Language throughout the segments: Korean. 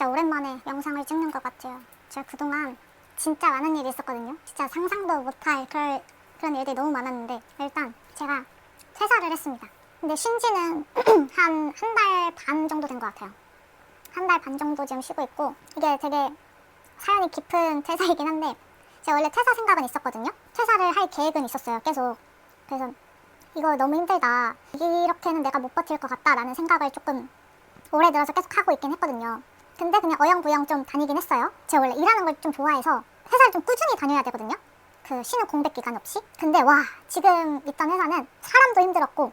진짜 오랜만에 영상을 찍는 것 같아요. 제가 그동안 진짜 많은 일이 있었거든요. 진짜 상상도 못할 그럴, 그런 일들이 너무 많았는데 일단 제가 퇴사를 했습니다. 근데 쉰 지는 한 한 달 반 정도 된 것 같아요. 한 달 반 정도 지금 쉬고 있고 이게 되게 사연이 깊은 퇴사이긴 한데 제가 원래 퇴사 생각은 있었거든요. 퇴사를 할 계획은 있었어요. 계속. 그래서 이거 너무 힘들다. 이렇게는 내가 못 버틸 것 같다라는 생각을 조금 올해 들어서 계속 하고 있긴 했거든요. 근데 그냥 어영부영 좀 다니긴 했어요. 제가 원래 일하는 걸 좀 좋아해서 회사를 좀 꾸준히 다녀야 되거든요. 그 쉬는 공백 기간 없이. 근데 와 지금 있던 회사는 사람도 힘들었고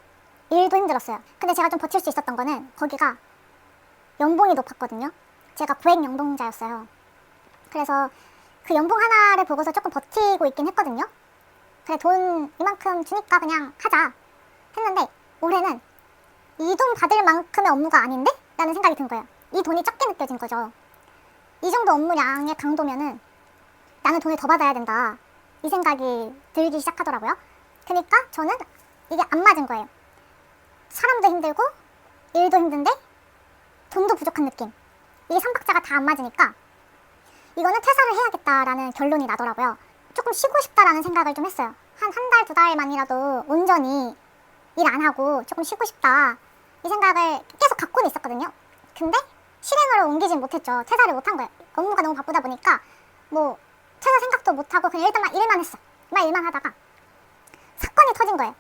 일도 힘들었어요. 근데 제가 좀 버틸 수 있었던 거는 거기가 연봉이 높았거든요. 제가 고액 연봉자였어요. 그래서 그 연봉 하나를 보고서 조금 버티고 있긴 했거든요. 그래 돈 이만큼 주니까 그냥 하자 했는데 올해는 이 돈 받을 만큼의 업무가 아닌데? 라는 생각이 든 거예요. 이 돈이 적게 느껴진 거죠. 이 정도 업무량의 강도면은 나는 돈을 더 받아야 된다. 이 생각이 들기 시작하더라고요. 그러니까 저는 이게 안 맞은 거예요. 사람도 힘들고 일도 힘든데 돈도 부족한 느낌. 이게 삼박자가 다 안 맞으니까 이거는 퇴사를 해야겠다라는 결론이 나더라고요. 조금 쉬고 싶다라는 생각을 좀 했어요. 한 한 달, 두 달만이라도 온전히 일 안 하고 조금 쉬고 싶다. 이 생각을 계속 갖고는 있었거든요. 근데 실행으로 옮기진 못했죠. 퇴사를 못한 거예요. 업무가 너무 바쁘다 보니까 뭐 퇴사 생각도 못하고 그냥 일단 막 일만 했어. 막 일만 하다가 사건이 터진 거예요.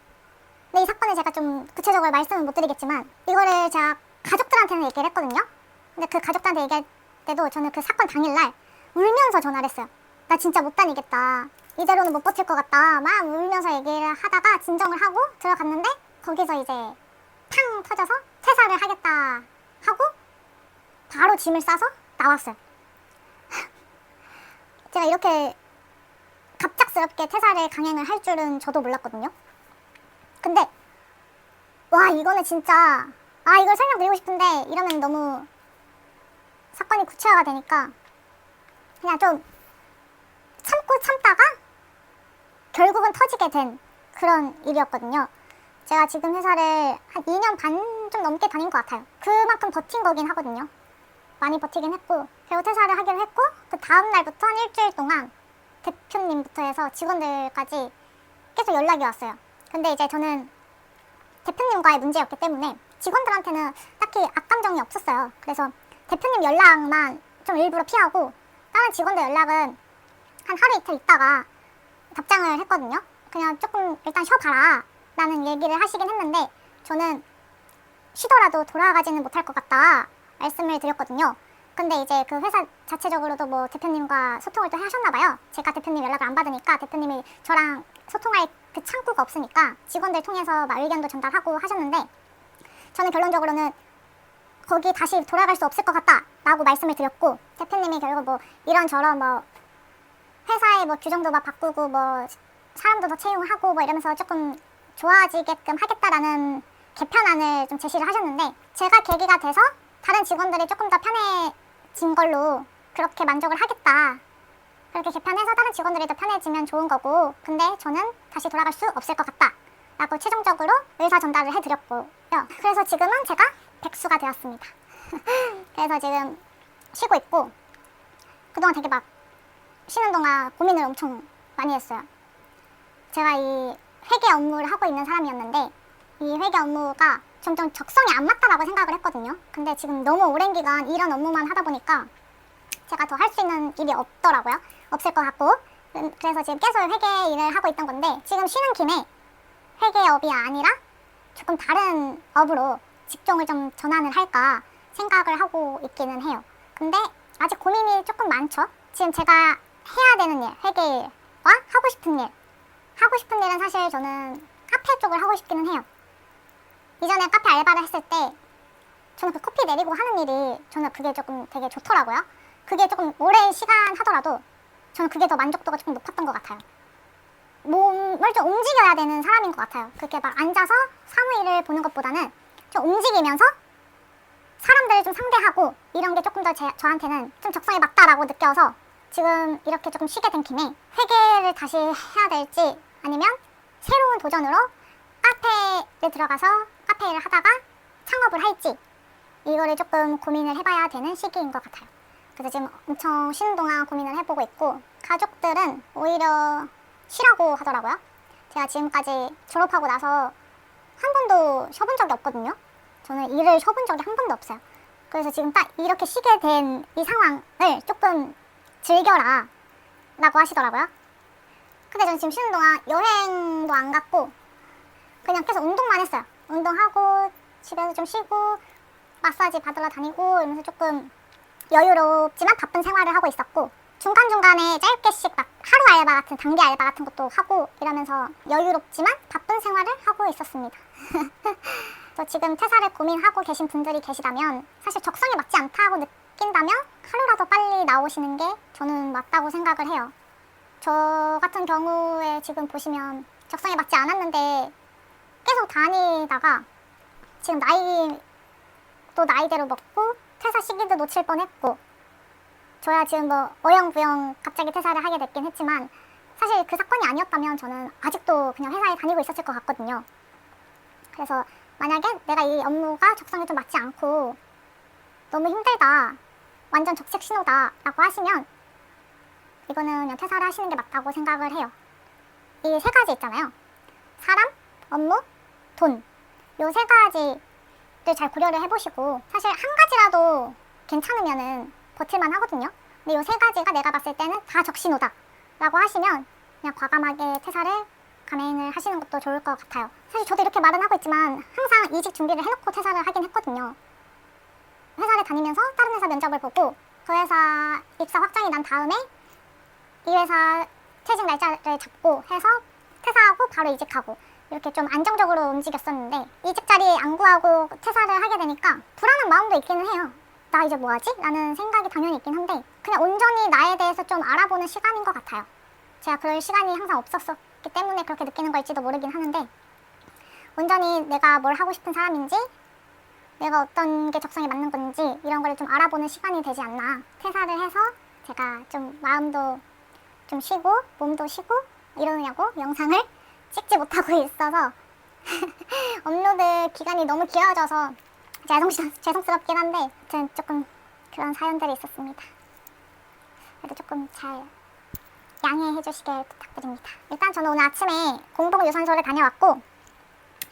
근데 이 사건을 제가 좀 구체적으로 말씀은 못 드리겠지만 이거를 제가 가족들한테는 얘기를 했거든요. 근데 그 가족들한테 얘기할 때도 저는 그 사건 당일날 울면서 전화를 했어요. 나 진짜 못 다니겠다. 이대로는 못 버틸 것 같다. 막 울면서 얘기를 하다가 진정을 하고 들어갔는데 거기서 이제 탕 터져서 퇴사를 하겠다 하고 바로 짐을 싸서 나왔어요. 제가 이렇게 갑작스럽게 퇴사를 강행을 할 줄은 저도 몰랐거든요. 근데 와 이거는 진짜 아 이걸 설명드리고 싶은데 이러면 너무 사건이 구체화가 되니까 그냥 좀 참고 참다가 결국은 터지게 된 그런 일이었거든요. 제가 지금 회사를 한 2년 반 좀 넘게 다닌 것 같아요. 그만큼 버틴 거긴 하거든요. 많이 버티긴 했고 결국 퇴사를 하기로 했고 그 다음 날부터 한 일주일 동안 대표님부터 해서 직원들까지 계속 연락이 왔어요. 근데 이제 저는 대표님과의 문제였기 때문에 직원들한테는 딱히 악감정이 없었어요. 그래서 대표님 연락만 좀 일부러 피하고 다른 직원들 연락은 한 하루 이틀 있다가 답장을 했거든요. 그냥 조금 일단 쉬어봐라 라는 얘기를 하시긴 했는데 저는 쉬더라도 돌아가지는 못할 것 같다 말씀을 드렸거든요. 근데 이제 그 회사 자체적으로도 뭐 대표님과 소통을 또 하셨나 봐요. 제가 대표님 연락을 안 받으니까 대표님이 저랑 소통할 그 창구가 없으니까 직원들 통해서 막 의견도 전달하고 하셨는데 저는 결론적으로는 거기 다시 돌아갈 수 없을 것 같다라고 말씀을 드렸고 대표님이 결국 뭐 이런저런 뭐 회사의 뭐 규정도 막 바꾸고 뭐 사람도 더 채용하고 뭐 이러면서 조금 좋아지게끔 하겠다라는 개편안을 좀 제시를 하셨는데 제가 계기가 돼서 다른 직원들이 조금 더 편해진 걸로 그렇게 만족을 하겠다. 그렇게 개편해서 다른 직원들이 더 편해지면 좋은 거고 근데 저는 다시 돌아갈 수 없을 것 같다. 라고 최종적으로 의사 전달을 해드렸고요. 그래서 지금은 제가 백수가 되었습니다. 그래서 지금 쉬고 있고 그동안 되게 막 쉬는 동안 고민을 엄청 많이 했어요. 제가 이 회계 업무를 하고 있는 사람이었는데 이 회계 업무가 점점 적성에 안 맞다라고 생각을 했거든요. 근데 지금 너무 오랜 기간 이런 업무만 하다 보니까 제가 더 할 수 있는 일이 없더라고요. 없을 것 같고. 음, 그래서 지금 계속 회계 일을 하고 있던 건데 지금 쉬는 김에 회계업이 아니라 조금 다른 업으로 직종을 좀 전환을 할까 생각을 하고 있기는 해요. 근데 아직 고민이 조금 많죠. 지금 제가 해야 되는 일, 회계 일과 하고 싶은 일. 하고 싶은 일은 사실 저는 카페 쪽을 하고 싶기는 해요. 이전에 카페 알바를 했을 때 저는 그 커피 내리고 하는 일이 저는 그게 조금 되게 좋더라고요. 그게 조금 오랜 시간 하더라도 저는 그게 더 만족도가 조금 높았던 것 같아요. 몸을 좀 움직여야 되는 사람인 것 같아요. 그렇게 막 앉아서 사무일을 보는 것보다는 좀 움직이면서 사람들을 좀 상대하고 이런 게 조금 더 제, 저한테는 좀 적성에 맞다라고 느껴서 지금 이렇게 조금 쉬게 된 김에 회계를 다시 해야 될지 아니면 새로운 도전으로 카페에 들어가서 카페 일을 하다가 창업을 할지 이거를 조금 고민을 해봐야 되는 시기인 것 같아요. 그래서 지금 엄청 쉬는 동안 고민을 해보고 있고 가족들은 오히려 쉬라고 하더라고요. 제가 지금까지 졸업하고 나서 한 번도 쉬어본 적이 없거든요. 저는 일을 쉬어본 적이 한 번도 없어요. 그래서 지금 딱 이렇게 쉬게 된 이 상황을 조금 즐겨라 라고 하시더라고요. 근데 저는 지금 쉬는 동안 여행도 안 갔고 그냥 계속 운동만 했어요. 운동하고 집에서 좀 쉬고 마사지 받으러 다니고 이러면서 조금 여유롭지만 바쁜 생활을 하고 있었고 중간중간에 짧게씩 막 하루 알바 같은 단기 알바 같은 것도 하고 이러면서 여유롭지만 바쁜 생활을 하고 있었습니다. 저 지금 퇴사를 고민하고 계신 분들이 계시다면 사실 적성에 맞지 않다고 느낀다면 하루라도 빨리 나오시는 게 저는 맞다고 생각을 해요. 저 같은 경우에 지금 보시면 적성에 맞지 않았는데 계속 다니다가 지금 나이 또 나이대로 먹고 퇴사 시기도 놓칠 뻔했고 저야 지금 뭐 어영부영 갑자기 퇴사를 하게 됐긴 했지만 사실 그 사건이 아니었다면 저는 아직도 그냥 회사에 다니고 있었을 것 같거든요. 그래서 만약에 내가 이 업무가 적성에 좀 맞지 않고 너무 힘들다, 완전 적색 신호다라고 하시면 이거는 그냥 퇴사를 하시는 게 맞다고 생각을 해요. 이 세 가지 있잖아요. 사람, 업무, 돈. 요 세 가지를 잘 고려를 해보시고 사실 한 가지라도 괜찮으면은 버틸만 하거든요. 근데 요 세 가지가 내가 봤을 때는 다 적신호다 라고 하시면 그냥 과감하게 퇴사를 감행을 하시는 것도 좋을 것 같아요. 사실 저도 이렇게 말은 하고 있지만 항상 이직 준비를 해놓고 퇴사를 하긴 했거든요. 회사를 다니면서 다른 회사 면접을 보고 그 회사 입사 확정이 난 다음에 이 회사 퇴직 날짜를 잡고 해서 퇴사하고 바로 이직하고 이렇게 좀 안정적으로 움직였었는데 이직 자리 안 구하고 퇴사를 하게 되니까 불안한 마음도 있기는 해요. 나 이제 뭐 하지? 라는 생각이 당연히 있긴 한데 그냥 온전히 나에 대해서 좀 알아보는 시간인 것 같아요. 제가 그럴 시간이 항상 없었었기 때문에 그렇게 느끼는 걸지도 모르긴 하는데 온전히 내가 뭘 하고 싶은 사람인지 내가 어떤 게 적성에 맞는 건지 이런 걸 좀 알아보는 시간이 되지 않나 퇴사를 해서 제가 좀 마음도 좀 쉬고 몸도 쉬고 이러느냐고 영상을 찍지 못하고 있어서 업로드 기간이 너무 길어져서 죄송, 죄송스럽긴 한데 아무튼 조금 그런 사연들이 있었습니다. 그래도 조금 잘 양해해 주시길 부탁드립니다. 일단 저는 오늘 아침에 공복 유산소를 다녀왔고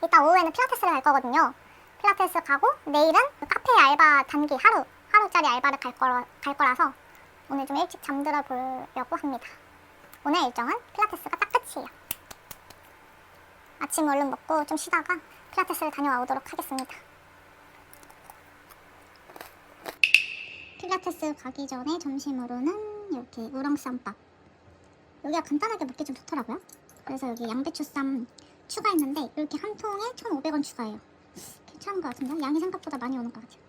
이따 오후에는 필라테스를 갈 거거든요. 필라테스 가고 내일은 카페 알바 단기 하루 하루짜리 알바를 갈, 거라, 갈 거라서 오늘 좀 일찍 잠들어 보려고 합니다. 오늘 일정은 필라테스가 딱 끝이에요. 아침 얼른 먹고 좀 쉬다가 필라테스를 다녀와 오도록 하겠습니다. 필라테스 가기 전에 점심으로는 이렇게 우렁쌈밥. 여기가 간단하게 먹기 좀 좋더라고요. 그래서 여기 양배추쌈 추가했는데 이렇게 한 통에 1,500원 추가해요. 괜찮은 것 같은데 양이 생각보다 많이 오는 것 같아요.